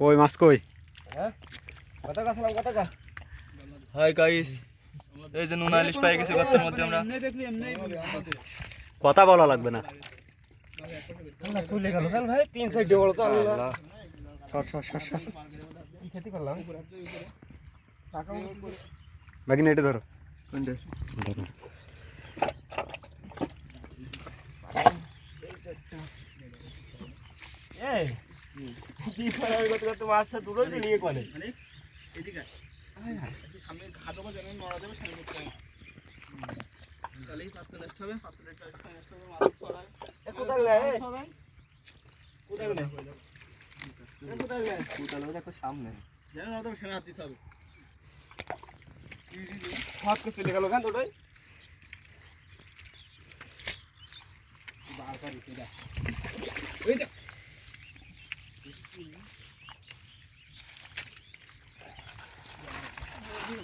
কই মাছ কই? গা হাই গাইস এই যে নুন আলিশ পাই গেছে গর্তের মধ্যে আমরা। কথা বলা লাগবে না। চলে ভাই তিন সাইডে তো আল্লাহ। সর সর সর সর। কি খেতে করলাম? বাকি নেটে ধরো। ধরো এই করে তো কোনে সামনে যেমন নড়া যাবে সামনে করতে হবে তাহলেই পাত্র নষ্ট হবে পাত্র নষ্ট হবে মাছ ছড়ায় এ কোথায় রে এ? ছড়ায় কোথায় রে এ কোথায় রে কোথাও দেখো সামনে যেন নড়া যাবে সেখানে হাত দিতে হবে হাত কে চলে গেল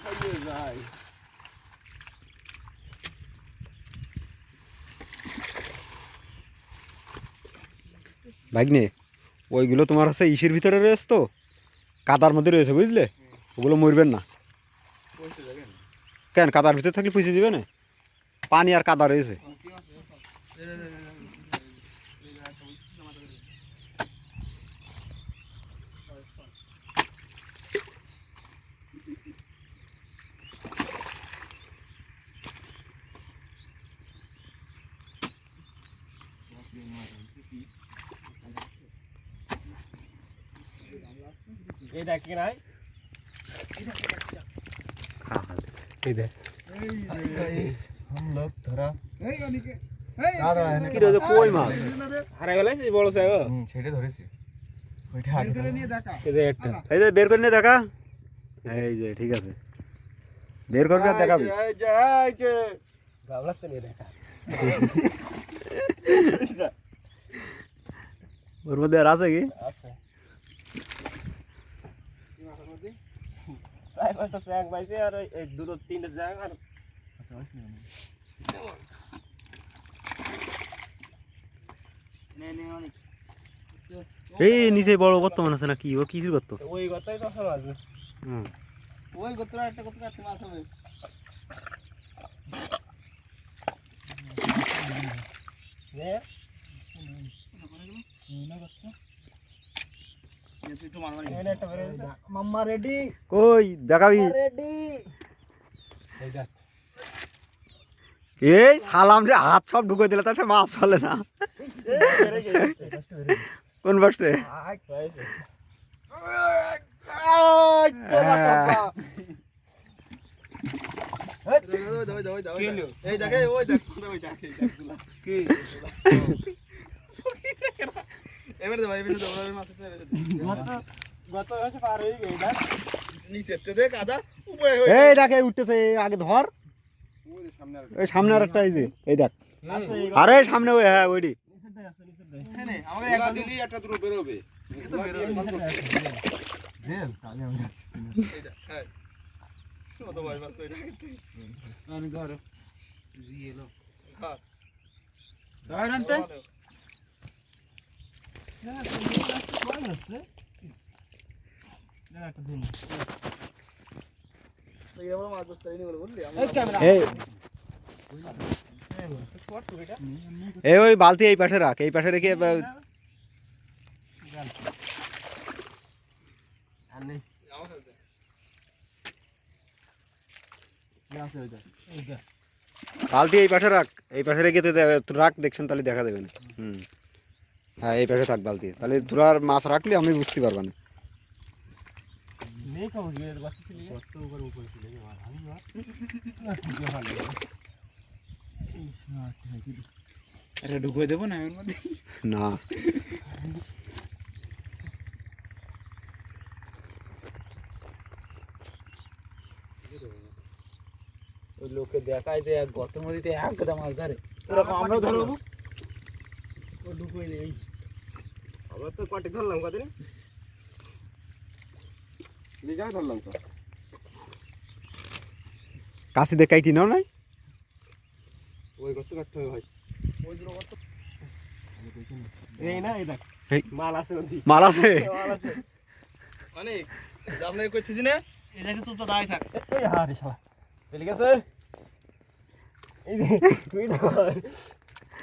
দুটোই ভাগ্নে, ওইগুলো তোমার আছে ইসের ভিতরে রয়েছে তো? কাদার মধ্যে রয়েছে, বুঝলে? ওগুলো মরবেন না। কেন, কাদার ভিতরে থাকলে পুষে দিবে না? পানি আর কাদা রয়েছে। এই দেখ কি নাই এই দেখ हम लोग धरा কি রয়েছে কই মাছ হারাই গেলাইছি বড় সাহেব হুম ছেড়ে ধরেছি ওইটা আগে এই যে একটা এই যে বের করে নিয়ে দেখা এই যে ঠিক আছে বের করবি আর দেখাবি এই যে এই যে গাবলা তো নিয়ে দেখা ওর মধ্যে আর আছে কি আছে একটা স্যাং পাইছে আর ওই- দুটো তিনটে স্যাং আর এই নিচে বড় বর্তমান আছে না কি ও কিছু করতো? ওই কথাই তো সব আছে হুম। ওই গোত্র একটা গোত্র একটা মাছ হবে। নে তুই তো মারমারি এনে একটা বেরে মাম্মা রেডি কই দেখাবি? রেডি এই সালাম যে হাত সব ঢুকে দিলে তাতে মাছ ফেলে না। কোন বাসে এই দেখে ওই দেখ ওই দেখ কি? এবারে দে ভাই এবারে দে ওই মাছ এবারে দে গত গত বছর পার হয়ে গেছে দেখ। নিচেতে দে কাদা উপরে এই দেখ এই উঠতেছে আগে ধর। ওই সামনে আর এই সামনে আর একটা এই যে এই দেখ। আরে সামনে ওই হ্যাঁ দেখ হ্যাঁ। আনতে। এই ওই বালতি এই পাশে রাখ, এই পাশে রেখে বালতি এই পাশে রাখ, এই পাশে রেখে রাখ, দেখছেন তাহলে দেখা যাবে না। হুম। হ্যাঁ এই পাশে থাক বালতি। তাহলে তোরার মাছ রাখলে আমি বুঝতে পারবা না। যে ঢুকিয়ে দেবো লোকে দেখাই দে এক গর্তের মধ্যে তো এক মাছ ধরে ওরকম আমরাও ধরবো? ও ঢুকুই নেই আমরা তো কটে ধরলাম ধরলাম তো। কাশি দিয়ে কাইটি নাও নাই? ওই গর্ত কাটতে হবে ভাই। এই না এই দেখ মাল আছে ওদি মাল আছে? মাল আছে। অনেক আপনাকে করছিস না এই জায়গায় চুপচাপ দাঁড়িয়ে থাক। এই হারে শালা। চলে গেছে? এই তুই ধর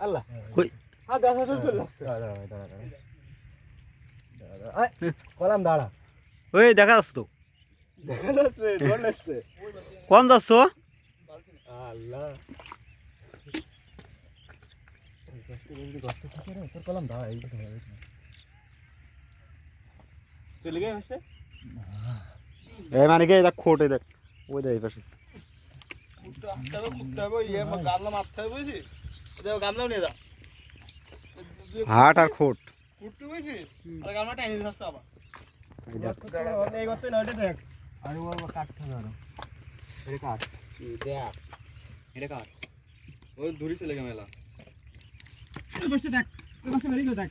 আল্লাহ। হ্যাঁ দেখা কলাম দাঁড়া। ওই দেখা যাচ্ছে তো। দেখা যাচ্ছে কোন যাচ্ছ? আল্লাহ। তোর কলাম দাঁড়া এই চলে গিয়ে হচ্ছে মানে কি দেখ খোট এই দেখ। ওই দেখ এই পাশে। আসতে হবে ইয়ে গামলা মারতে হবে বুঝছিস? দেখো গামলাও নিয়ে যা। হাট আর খোট। কুটতে বুঝছিস? আর গামলা টাইনি দিতে হবে আবার। এই দেখ। এই গর্ত না ওটা দেখ। আরে ও কাটতে হবে আরও। এটা কাট। দেখ এটা কাট। ওই ধরি চলে গেল মেলা। এই বসতে দেখ এই বসতে দেখ।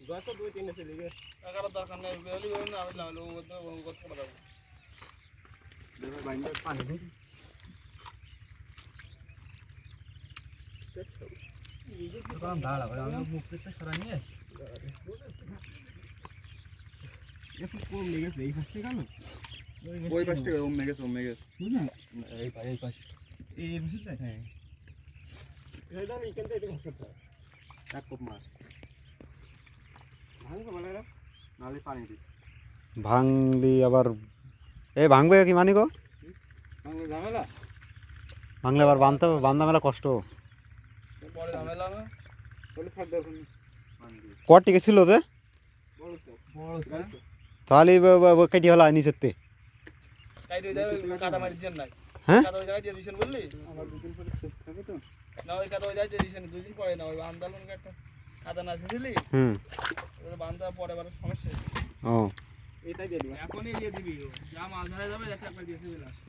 বান্ডিল বানাও না না বাধা দেবেন না কাকা কাকা এই যা দম দে বান্ধব কাটিস না কাকা গত দুই তিন এসে লিগে কাকার দরকার নেই বেলি বেলি না আমি না হলে ও করতে ও করতে পারব দেখো বান্ডিল পানি দিই কারণ দাঁড়া ভাই আমি মুখ থেকে সরা নিয়ে একটু কম লেগেছে এই পাশে কেন ওই পাশ থেকে ওম মেগেছে ওম মেগেছে বুঝলেন এই পাশে এই পাশে এই পাশে হ্যাঁ এটা আমি এখান থেকে ঘষতে চাই এক কোপ মাছ ভাঙবো বলে রে নালে পানি দিই ভাঙলি আবার এই ভাঙবে কি মানি গো? ভাঙলে আবার বাঁধতে হবে বান্ধা মেলা কষ্ট। কট টিকে ছিল যে? তাহলে কেটে হলা নিচের তে কাই দিয়ে দেবে কাটা মারি জেন নাই হ্যাঁ? ওই জায়গায় দিয়ে দিছেন বললি আমার দুদিন পরে শেষ থাকে তো। না ওই কাটা ওই দিয়ে দুদিন পরে না ওই আন্দোলন একটা না দিলি? হুম। বান্ধা পরে আবার সমস্যা ও। এটাই দিয়ে দিবা। এখনই দিয়ে দিবি যা মাছ ধরা যাবে একটা একবার দিয়ে দিবি লাগে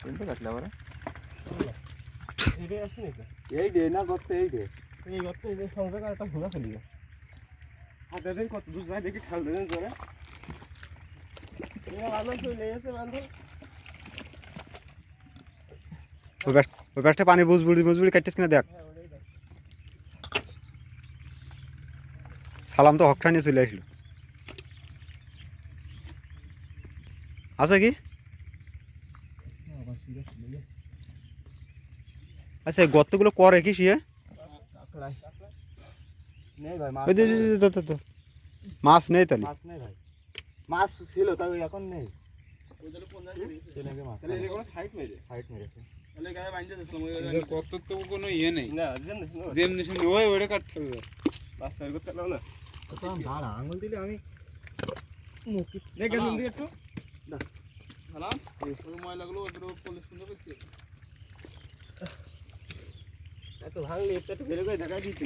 কোনটা কাটলে আবার। এটাই আসে নাকি এই ডে না করতে এই ডে এই গত এই আর একটা ভোলা চলে হাতে দিন কত দূর যায় দেখি খাল দেন জোরে এরা ভালো চলে গেছে বান্ধব ওই পাশ পানি বুঝবুড়ি বুঝবুড়ি কাটতেছ কিনা দেখ হ্যাঁ সালাম তো হকটা নিয়ে চলে আসলো আছে কি আচ্ছা এই গর্তগুলো করে কি সে। মাছ নেই তাহলে মাছ ছিল তবে এখন নেই। কত তো কোনো ইয়ে নেই। যেমনি সেমনি ওই ওইটা কাটতে হবে। মাছ বের করতে পারলাম না। দাঁড়া আঙুল দিলে আমি একটু। ওই ময়লাগুলো ওদের পলিশ সুন্দর করছে এত ভাঙলে একটু বের করে দেখা দিচ্ছি